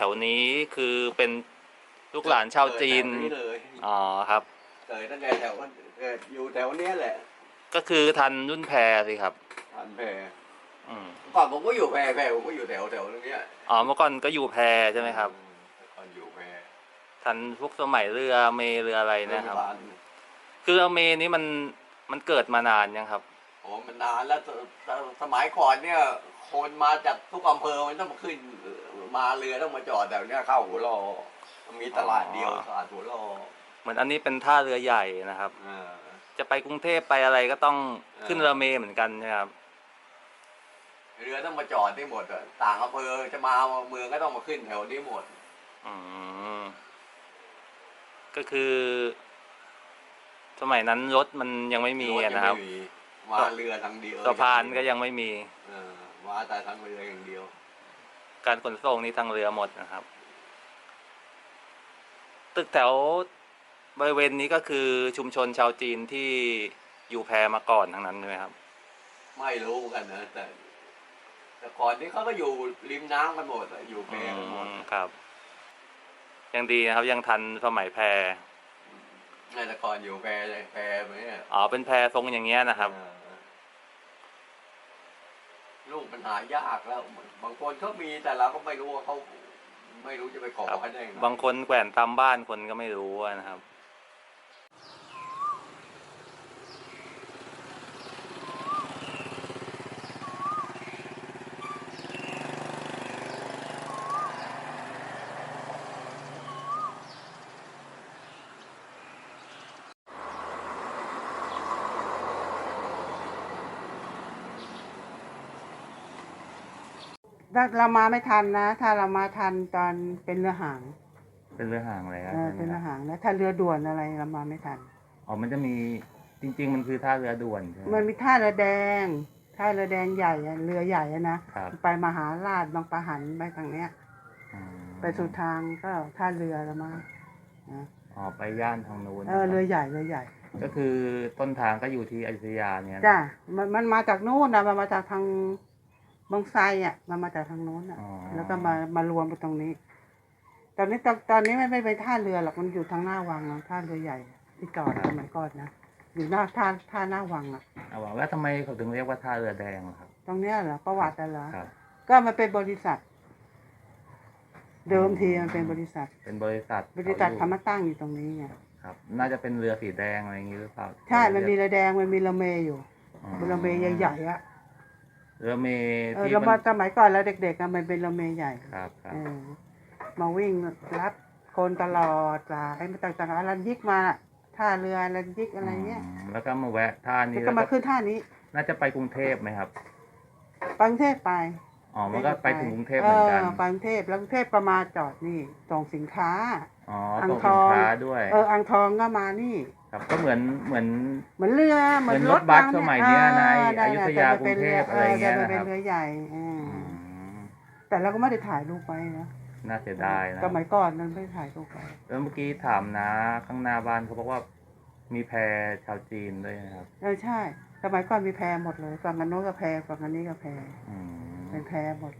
ถวนี้คือเป็นลูกหลานชาวจีน เกิดแถวนี้เลยอ๋อครับ เกิดตั้งแต่แถวเกิดอยู่แถวเนี้ยแหละก็คือทันรุ่นแพรสิครับ ผ่านแพรอืมก่อนผมก็อยู่แพรแพรผมก็อยู่แถวแถวตรงเนี้ยอ๋อเมื่อก่อนก็อยู่แพรใช่ไหมครับ ก่อนอยู่แพรทันพวกสมัยเรือเมเรืออะไรนะครับเทศบาลคือเรือเมนี้มันมันเกิดมานานยังครับ โอ้มันนานแล้วสสสมัยก่อนเนี่ย คนมาจากทุกอำเภอมันต้องมาขึ้น มาเรือต้องมาจอดแถวเนี้ยเข้าหัวรอมันมีตลาดเดียวอ๋อตลาดหัวรอเหมือนอันนี้เป็นท่าเรือใหญ่นะครับ อ่า จะไปกรุงเทพไปอะไรก็ต้องเออขึ้นเรือเมเหมือนกันนะครับ เรือต้องมาจอดได้หมดอะต่างอำเภอจะมาเมืองก็ต้องมาขึ้นแถวนี้หมด อืมก็คือ สมัยนั้นรถมันยังไม่มีอะนะครับถยังไม่มีมาเรือทางเดียวสะพานก็ยังไม่มี เออมาแต่ทางเรืออย่างเดียว การขนส่งนี้ทางเรือหมดนะครับ ตึกแถวบริเวณนี้ก็คือชุมชนชาวจีนที่อยู่แพมาก่อนทั้งนั้นใช่ไหมครับ ไม่รู้กันนะแต่แต่ก่อนนี้เขาก็อยู่ริมน้ำกันหมดอะอยู่แพอืกันหมดมครับ ยังดีนะครับ ยังทันสมัยแพนั่นแต่ก่อนอยู่แพเลยแพไหมเนี่ยอ๋อเป็นแพทรงอย่างเงี้ยนะครับ เออ ลูกมันหายากแล้วบางคนเขามีแต่เราก็ไม่รู้ว่าเขาไม่รู้จะไปขอครได้ไง บางคนแขวนตามบ้านคนก็ไม่รู้อะนะครับ ถ้าเรามาไม่ทันนะ ถ้าเรามาทันตอนเป็นเรือหางเป็นเรือหางเลยครับเออเป็นเรือหางนะถ้าเรือด่วนอะไรเรามาไม่ทัน อ๋อมันจะมีจริง ๆ มันคือท่าเรือด่วนใช่ไหมมันมีท่าเรือแดงท่าเรือแดงใหญ่อะเรือใหญ่อะนะครับไปมหาราชบางปะหันไปทางเนี้ย อืมไปสุดทางก็ท่าเรือละมานะอ๋อไปย่านทางนู้นเออเรือใหญ่เรือใหญ่ ก็คือต้นทางก็อยู่ที่อยุธยาเนี่ยนะจ้ะมันมันมาจากนู้นนะมันมาจากทาง บางไทรอะ มันมาจากทางโน้นอะ อ๋อ แล้วก็มามารวมกันตรงนี้ ตอนนี้ตอนตอนนี้ไม่ไม่ไปท่าเรือหรอกมันอยู่ทางหน้าวังอะท่าเรือใหญ่ที่จอดสมัยก่อนนะอยู่หน้าท่าท่าหน้าวังอะ เอาว่าแล้วทำไมเขาถึงเรียกว่าท่าเรือแดงล่ะครับ ตรงเนี้ยเหรอประวัติอะเหรอครับ ก็มันเป็นบริษัท เดิมทีมันเป็นบริษัท เป็นบริษัทบริษัทขเขามาตั้งอยู่ตรงนี้ไงครับ น่าจะเป็นเรือสีแดงอะไรอย่างนี้หรือเปล่าใช่มันมีเรือแดงมันมีเรือเมย์อยู่อ๋อเรือเมย์ใหญ่ๆอะ เรือเมย์เออที่เรามัมานสมัยก่อนแล้วเด็กๆอะมันเป็นเรือเมย์ใหญ่ครับครับเออมาวิ่งรับคนตลอดสายมาต่างๆอารันยิกมาท่าเรืออารันยิกอะไรเงี้ยมแล้วก็มาแวะท่านี้แล้วแล้ก็วมาก็ขึ้นท่านี้น่าจะไปกรุงเทพไหมครับไปกรุงเทพไปอ๋อมันก็ไปถึงกรุงเทพเหมือนกันไปกรุงเทพแล้วกรุงเทพก็มาจอดนี่ส่งสินค้า อ๋ออ่างส่งทสิอนงค้าด้วย เอออ่างทองก็มานี่ ครับก็เหมือนเหมือน เหมือนเรือเหมือนเหมือนรรถถบัสราสมัยเนี้ยนะเออได้อยุธยากรุงเทพอะไรเงี้ยแต่มันเป็นนะครับเรือใหญ่เอออือมแต่เราก็ไม่ได้ถ่ายรูปไว้นะน่าเสียดายนะสมัยก่อนมันไม่ได้ถ่ายรูปไว้แล้วเมื่อกี้ถามนะข้างหน้าบ้านเขาบอกว่ามีแพชาวจีนด้วยนะครับเออใช่สมัยก่อนมีแพรหมดเลยฝั่งกันโน้นก็แพรฝั่งกันนี้ก็แพรอืมเป็นแพรหมด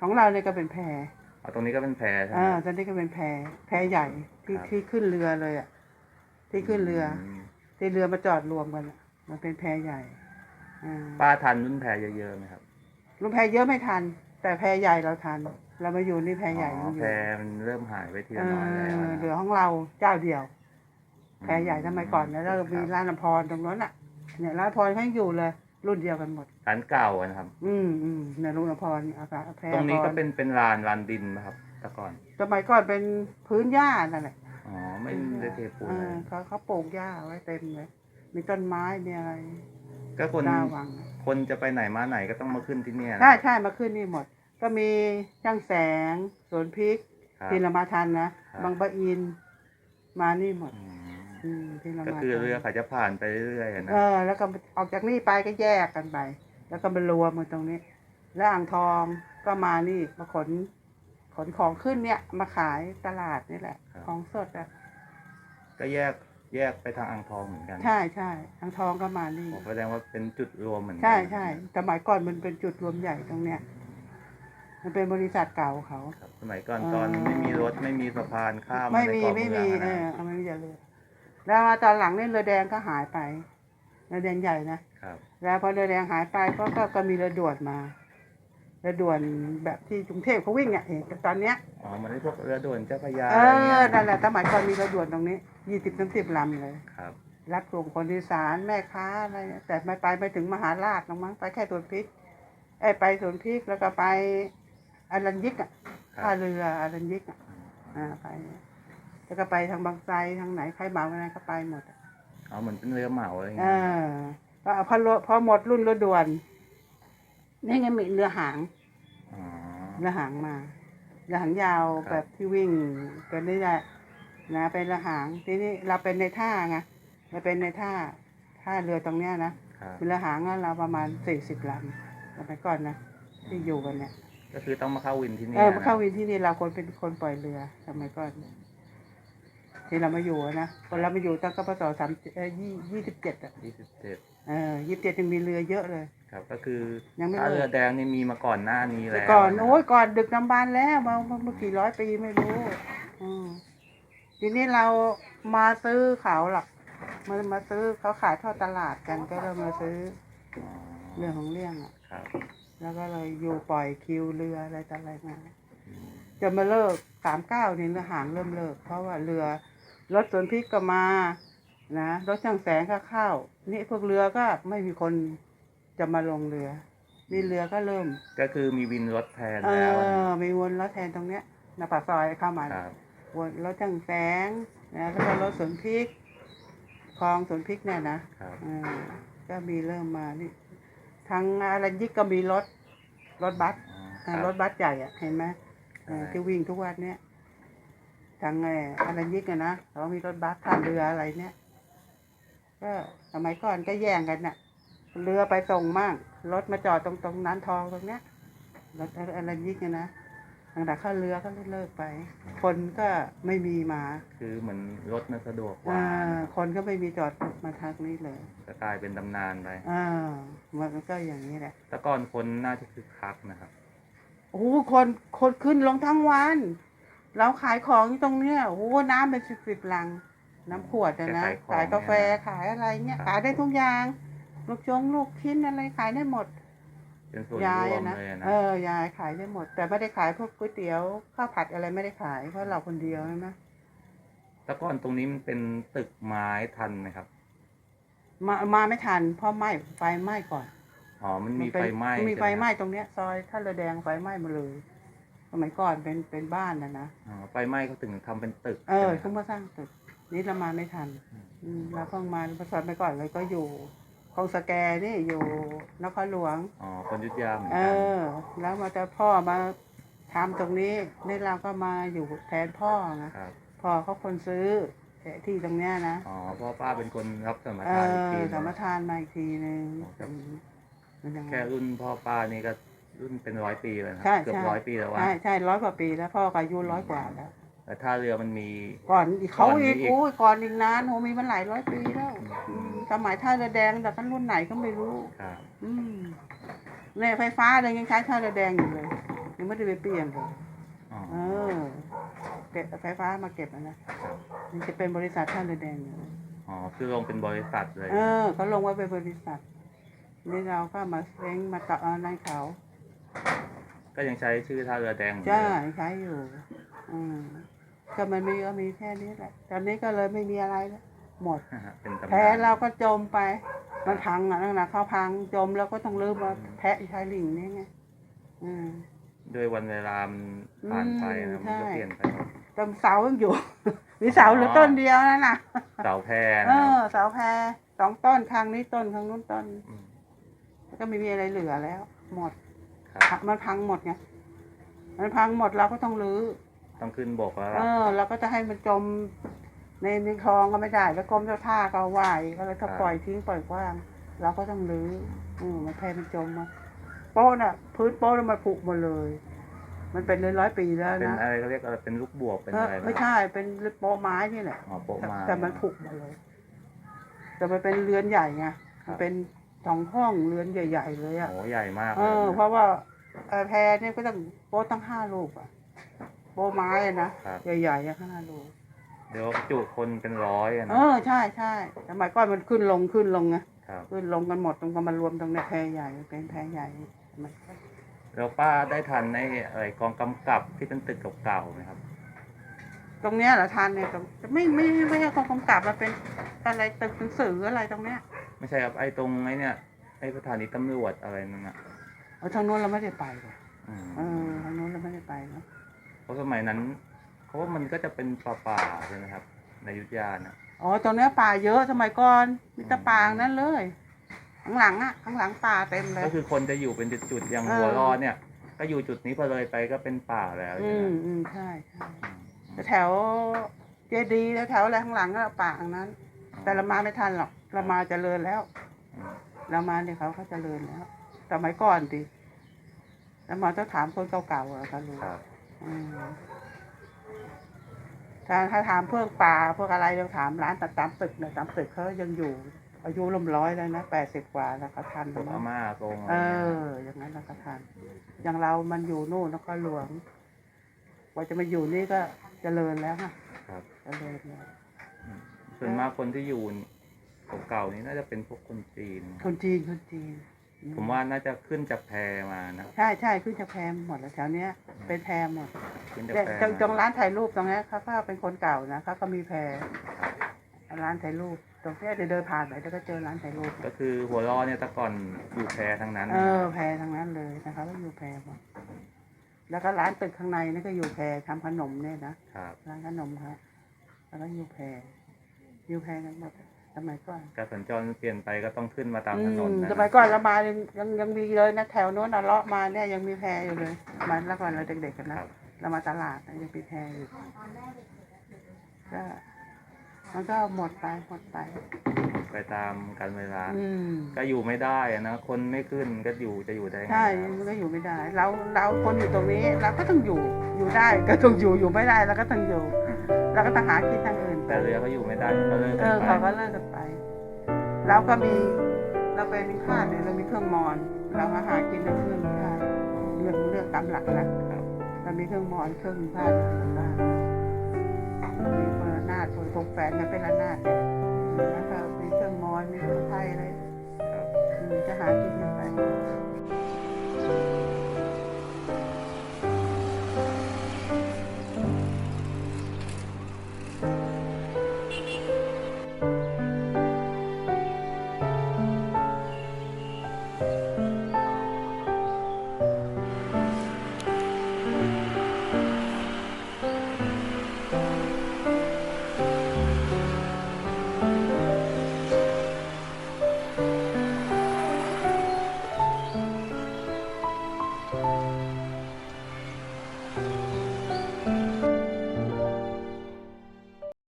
ของเราเนี่ยก็เป็นแพรเอาตรงนี้ก็เป็นแพใช่ไหมอ่าตอนนี้ก็เป็นแพรแพรใหญ่ที่ครับที่ขึ้นเรือเลยอะ ที่ขึ้นเรือมที่เรือมาจอดรวมกันอะมันเป็นแพรใหญ่อ่าป้าทันรุ่นแพเยอะๆไหมครับลุงแพรเยอะไม่ทัน แต่แพรใหญ่เราทัน เรามาอยู่นี่แพรใหญ่อ๋ยัองอแพยู่มันเริ่มหายไปทีเอละน้อยแล้วอนะเหลือของเราเจ้าเดียว แพรใหญ่สมัยก่อนแล้วเรามีครับร้านน้ำพรตรงนั้นอะ เนี่ยร้านน้ำพรเขายังอยู่เลย รุ่นเดียวกันหมด ร้านเก่าอะนะครับ อืมอืมเนี่ยลุงน้ำพรอากาศแพรตรงนี้ก็พเป็นเป็นลานลานดินนะครับแต่ก่อนสมัยก่อนเป็นพื้นหญ้านั่นแหละ อ๋อ ไม่ได้เทปูนเอเลอยเขาเขาปลูกหญ้าไว้เต็มเลย มีต้นไม้มีอะไรก็คนหน้าวังคนจะไปไหนมาไหนก็ต้องมาขึ้นที่เนี่ยนะใช่ใช่มาขึ้นนี่หมด ก็มีช่างแสงสวนพริกครับ ที่เรามาทันนะ ครับ บางปะอิน มานี่หมด อืมอืมที่เราก็มาคือทันเรือเขาจะผ่านไปเรื่อยๆอะนะเออ แล้วก็ออกจากนี่ไปก็แยกกันไป แล้วก็มารวมกันตรงนี้ แล้วอ่างทองก็มานี่มาขน ขนของขึ้นเนี่ยมาขายตลาดนี่แหละของสดอะก็แยกแยกไปทางอ่างทองเหมือนกันใช่ใช่อ่างทองก็มานี่ ผมแสดงว่าเป็นจุดรวมเหมือนกัใช่ใช่สมัยก่อนมันเป็นจุดรวมใหญ่ตรงเนี้ย มันเป็นบริษัทเก่าเขา ครับสมัยก่อนอ่าตอนไม่มีรถไม่มีสะพานข้ามไม่ในมีเกาะไม่เมืมีองเออะอนะเอาไม่มีเรือแล้วมาตอนหลังเนี่ยเรือแดงก็หายไปเรือแดงใหญ่นะครับ แล้วพอเรือแดงหายไปก็ก็ก็มีเรือด่วนมาเรือด่วนแบบที่กรุงเทพเขาวิ่งเนี่ยเห็นตอนเนี้ยอ๋อมันได้พวกเรือด่วนเจ้าพระยาเออะไรเงี้อยนั่นแหละสมัยก่อนมีเรือด่วนตรงนี้ยี่สิบสามสิบลำเลย ครับ รับส่งคนที่สารแม่ค้าอะไรเนี่ยแต่ไม่ไปไม่ถึงมหาราชหรอกมั้งไปแค่สวนพริกไอ้ยไปสวนพริกแล้วก็ไปอรัญยิกอะครับ ท่าเรืออรัญยิกอะอ่าไปแล้วก็ไปทางบางไทรทางไหนใครเหมาอะไรก็ไปหมดอะอ๋อเหมือนเป็นเรือเหมาอะไรเอเงี้ยอก็พอรถพอหมดรุ่นเรือด่วน นี่ไงมีเรือหางอ๋อเรือหางมาเรือหางยาวครับ แบบที่วิ่งกันนี่แหละนะเป็นเรือหางทีนี้เราเป็นในท่าไงเราเป็นในท่าท่าเรือตรงเนี้ยนะครับเป็นเรือหางอะเราประมาณสี่สิบลำสมัยก่อนนะที่อยู่กันเนี่ย ก็คือต้องมาเข้าวินที่นี่เออนะมาเข้าวินที่นี่เราคนเป็นคนปล่อยเรือสมัยก่อนที่เรามาอยู่อะนะคนเรามาอยู่ตั้งแต่ปศสามเออยี่ยี่สิบเจ็ดอะยี่สิบเจ็ด เออยี่สิบเจ็ดยังมีเรือเยอะเลย ครับ ก็คือยังไม่ท่าเลิกเรือแดงนี่มีมาก่อนหน้านี้แต่แล้วก่อนนะโอ้ยก่อนดึกดำบรรพ์แล้วมาเมื่อกี่ร้อยปีไม่รู้อืมทีนี้เรามาซื้อเขาหรอกมามาซื้อเขาขายทอดตลาดกันก็เลยมาซื้ออ๋อเรื่องของเรื่องอะ ครับแล้วก็เลยอยู่ปล่อยคิวเรืออะไรต่ออะไรมาอืมจนมาเลิกสามเก้านี่เรือหางเริ่มเลิก เพราะว่าเรือรถสวนพริกก็มานะรถช่างแสงก็เข้า นี่พวกเรือก็ไม่มีคน จะมาลงเรือ นี่เรือก็เริ่มก็คือมีวินรถแทนเอแล้วอมีวนรถแทนตรงเนี้ยหน้าปากซอยเข้ามาครับ วนรถช่างแสงนะแล้วก็รถสวนพริกคลองสวนพริกเนี่ยนะครับ เออก็มีเริ่มมานี่ทางอะไรยิกก็มีรถรถบัสอ๋อคอ่าบรถบัสใหญ่อะเห็นไหมใช่เออที่วิ่งทุกวันเนี้ยทางไอ้อรัญยิกอะนะเขามีรถบัสท่าเรืออะไรเนี้ยก็สมัยก่อนก็แย่งกันน่ะ เรือไปส่งมั่งรถมาจอดตรงตรงนั้นทองตรงเนี้ยรถอรัญยิกอะนะตั้งแต่เข้าเรือก็เลิกไป คนก็ไม่มีมา คือเหมือนรถมันสะดวกกว่าอ่า คนก็ไม่มีจอดมาทางนี้เลยก็กลายเป็นตำนานไปอ่ามันก็อย่างนี้แหละแต่ก่อนคนน่าจะคึกคักนะครับ โอ้โหคนคนขึ้นลงทั้งวัน เราขายของอยู่ตรงเนี้ยโอ้โหน้ำเป็นสิบสิบลัง น้ำขวดอะนะขายของขายกาแฟขายอะไรเงี้ยครับ ขายได้ทุกอย่าง ลูกชงลูกชิ้นอะไรขายได้หมดเป็นส่วนยายรวอะมนะเลยนะเออยายขายได้หมด แต่ไม่ได้ขายพวกก๋วยเตี๋ยวข้าวผัดอะไรไม่ได้ขายเพราะเราคนเดียวใช่ไหมแต่ก่อนตรงนี้มันเป็นตึกไม้ทันไหมครับ มามาไม่ทันเพราะไหม้ไฟไหม้ก่อนอ๋อมันมีนเป็ไฟนไหม้นมีไฟใช่ไหม้ครับตรงเนี้ย ซอยท่าเรือแดงไฟไหม้หมาเลยสมัยก่อนเป็นเป็นบ้านนะนะอ๋อไฟไหม้เขาถึงทำเป็นตึกเออใช่เพิ่งไหมครับมาสร้างตึกนี่เรามาไม่ทันอืมอืมเราเพิ่งมาประสอนไปก่อนเลยก็อยู่ คลองสแกนี่อยู่นครหลวง อ๋อ คนยุทธยาเหมือนเอกันอ แล้วมาแต่พ่อมาทำตรงนี้นี่เราก็มาอยู่แทนพ่อนะครับ พ่อเขาคนซื้อที่ตรงเนี้ยนะ อ๋อพ่อป้าเป็นคนรับสมเอทานอีกอทีสมทานมาอีกทีนึงครับ อืมมันยังไง แค่รุ่นพ่อป้านี่ก็รุ่นเป็นร้อยปีเลยนะใช่เกือบใช่ ร้อยปีแล้วว่า ใช่ใช่ร้อยกว่าปีแล้วพ่อก็อายุร้อยกว่าแล้ว แต่ท่าเรือมันมี ก่อนอีกเขาก่อนนี้อีกอีกโอ้ยก่อนอีกนานโหมีมันหลายร้อยปีแล้วอืมอืมสมัยท่าเรือแดงแต่กันรุ่นไหนก็ไม่รู้ ครับอืมเนี่ยไฟฟ้าเลยยังใช้ท่าเรือแดงอยู่เลยยังไม่ได้ไปเปลี่ยนเลยอ๋อเออเก็บไฟฟ้ามาเก็บอะนะมันจะเป็นบริษัทท่าเรือแดงอยู่เลยอ๋อคือลงเป็นบริษัทเลย เออเขาลงไว้เป็นบริษัทนี่เราก็มาเซ้งมาต่อเอาในเขาก็ยังใช้ชื่อท่าเรือแดงเหมือนใช่เดิมใช้อยู่อืม ก็มันมีก็มีแค่นี้แหละ ตอนนี้ก็เลยไม่มีอะไรแล้วหมดนะฮะเป็นตำแพ้นานเราก็จมไป มันพังอะนั่นนะเขาพังจมแล้วก็ต้องลืมมาแพะชายลิงนี่ไงอืมด้วยวันเวลามันผ่านไปนะอืมมันก็ใช่เปลี่ยนไปหมดต้นเสายังอยู่ มีเสาเหรือต้นเดียวนั่นน่ะ เสาแพรเอนะคอรับเสาแพรสองต้นข้างนี้ต้นข้างนู้นต้น มก็ไม่มีอะไรเหลือแล้ว หมด ครับมันพังหมดไง มันพังหมดเราก็ต้องรื้อ ต้องขึ้นบกแล้วเอล่ะอเราก็จะให้มันจมในในคลองก็ไม่ได้ แล้วกรมเจ้าท่าก็ว่าอีกก็เลยถ้าปล่อยทิ้งปล่อยกว้าง เราก็ต้องรื้ออืมมันแพ้มันจมมาโป๊ะน่ะ พื้นโป๊ะน่ะมันผุหมดเลย มันเป็นร้อยร้อยๆปีแล้วเป็นนะอะไรเขาเรียกอะไรเป็นลูกบวกเป็นเอออะไรไม่นะใช่เป็นโป๊ะไม้นี่แหละอ๋อโปะแต่มาแต่มันผุหมดเลย แต่มันเป็นเรือนใหญ่ไงครับมันเป็นสองห้องเรือนใหญ่ ๆ เลยอะโอ้ใหญ่มากเอเลยอนะเพราะว่าเออแพรเนี่ยก็ต้องโป๊ตั้งห้าลูกอะ โป๊ไม้อะนะครับ ใหญ่ๆอะห้าลูกเดี๋ยวจุคนเป็นร้อยอะเอนะอใช่ใช่สมัยก่อนมันขึ้นลงขึ้นลงไงครับ ขึ้นลงกันหมดตรงก็มารวมตรงเนี้ยแพรใหญ่เป็นแพรใหญ่สมัยก่อนแล้วป้าได้ทันในอะไรกองกำกับที่เป็นตึกเก่าๆไหมครับ ตรงเนี้ยเหรอทานเนี่ยตรงไม่ไม่ไม่ใช่กองกำกับมันเป็นอะไรตึกหนังสืออะไรตรงเนี้ยไม่ใช่ครับไอ้ตรงไอ้เนี่ยไอ้สถานีตำรวจอะไรนั่นน่ะเอาทางโน้นเราไม่ได้ไปเลยอืมเออทางโน้นเราไม่ได้ไปเนาะ เพราะสมัยนั้นเขาว่ามันก็จะเป็นป่าๆใช่ไหมครับ ในอยุธยานะอ๋อตรงเนี้ยป่าเยอะสมัยก่อนมีแต่ป่าทั้งนั้นเลยข้างหลังอะข้างหลังป่าเต็มเลย ก็คือคนจะอยู่เป็นจุดๆอย่างเออหัวรอเนี่ย ก็อยู่จุดนี้พอเลยไปก็เป็นป่าแล้วอืใช่ไหมมอืมใช่ใช่อืมแต่แถวเจดีย์แถวอะไรข้างหลังก็ป่าทั้งนั้น แต่เรามาไม่ทันหรอกเรามาเจริญแล้ว อืมเรามาเนี่ยเขาเขาเจริญแล้วสมัยก่อนดิแล้วมาต้องถามคนเก่าๆอะเขารู้ครับอืม ถ้าถ้าถามพวกป่าพวกอะไรเราถามร้านตัดตามตึกเนี่ยตามตึกเขายังอยู่ อายุร่มร้อยแล้วนะแปดสิบกว่าแล้วเขาทันพวกนะอาม่าตรงอะไรเอเงี้ยออย่างนั้นเราก็ทันอย่างเรามันอยู่นู่นนครหลวงกว่าจะมาอยู่นี่ก็เจริญแล้วค่ะครับเจริญแล้วส่วนมากคนที่อยู่เก่าๆนี่น่าจะเป็นพวกคนจีน คนจีนคนจีน ผมว่าน่าจะขึ้นจากแพมานะ ใช่ใช่ขึ้นจากแพรหมดแล้วแถวเนี้ย เป็นแพรหมดขึ้นจากแต่แพตรงตรงมาร้านถ่ายรูปตรงเนี้ยเขาก็เป็นคนเก่านะเขาก็มีแพรร้านถ่ายรูปตรงเนี้ยเดี๋ยวเดินผ่านไปแล้วก็เจอร้านถ่ายรูปก็คือหัวรอเนี่ยแต่ก่อนอยู่แพทั้งนั้น เออแพรทั้งนั้นเลยนะคะก็อยู่แพรหมดแล้วก็ร้านตึกข้างในนี่ก็อยู่แพรทำขนมเนี่ยนะครับร้านขนมครับแล้วก็อยู่แพรอยู่แพรกันหมด สมัยก่อนการสัญจรเปลี่ยนไปก็ต้องขึ้นมาตามอืถนนมนะสมัยก่อนเรามายังยังยังมีเลยนะแถวโน้นน่ะเลาะมาเนี่ยยังมีแพรอยู่เลยมาแล้วก่อนเราเด็กๆกันนะครับเรามาตลาดนะยังมีแพรอยู่ก็มันก็หมดไปหมดไปไปตามการเวลาอืมก็อยู่ไม่ได้อะนะคนไม่ขึ้นก็อยู่จะอยู่ได้ไงใช่ครับมันก็อยู่ไม่ได้เราเราคนอยู่ตรงนี้เราก็ต้องอยู่อยู่ได้ก็ต้องอยู่อยู่ไม่ได้เราก็ต้องอยู่เราก็ต้องหากินทางอื่นไป แต่เรือก็อยู่ไม่ได้ก็เลิกเอกันอไปเขาก็เลิกกันไปเราก็มีเราเป็นข้าเนี่ยเรามีเครื่องมอน เราก็หากินด้วยเครื่องข้าเรื่องเรื่องตามหลักนะเรามีเครื่องมอนเครื่องข้าสอยู่บ้านมีคนละนาดคนคงแฟนกันเป็นละนาดแล้วก็มีเครื่องมอนมีเครื่องไทยอะไรอืมจะหากินกันไป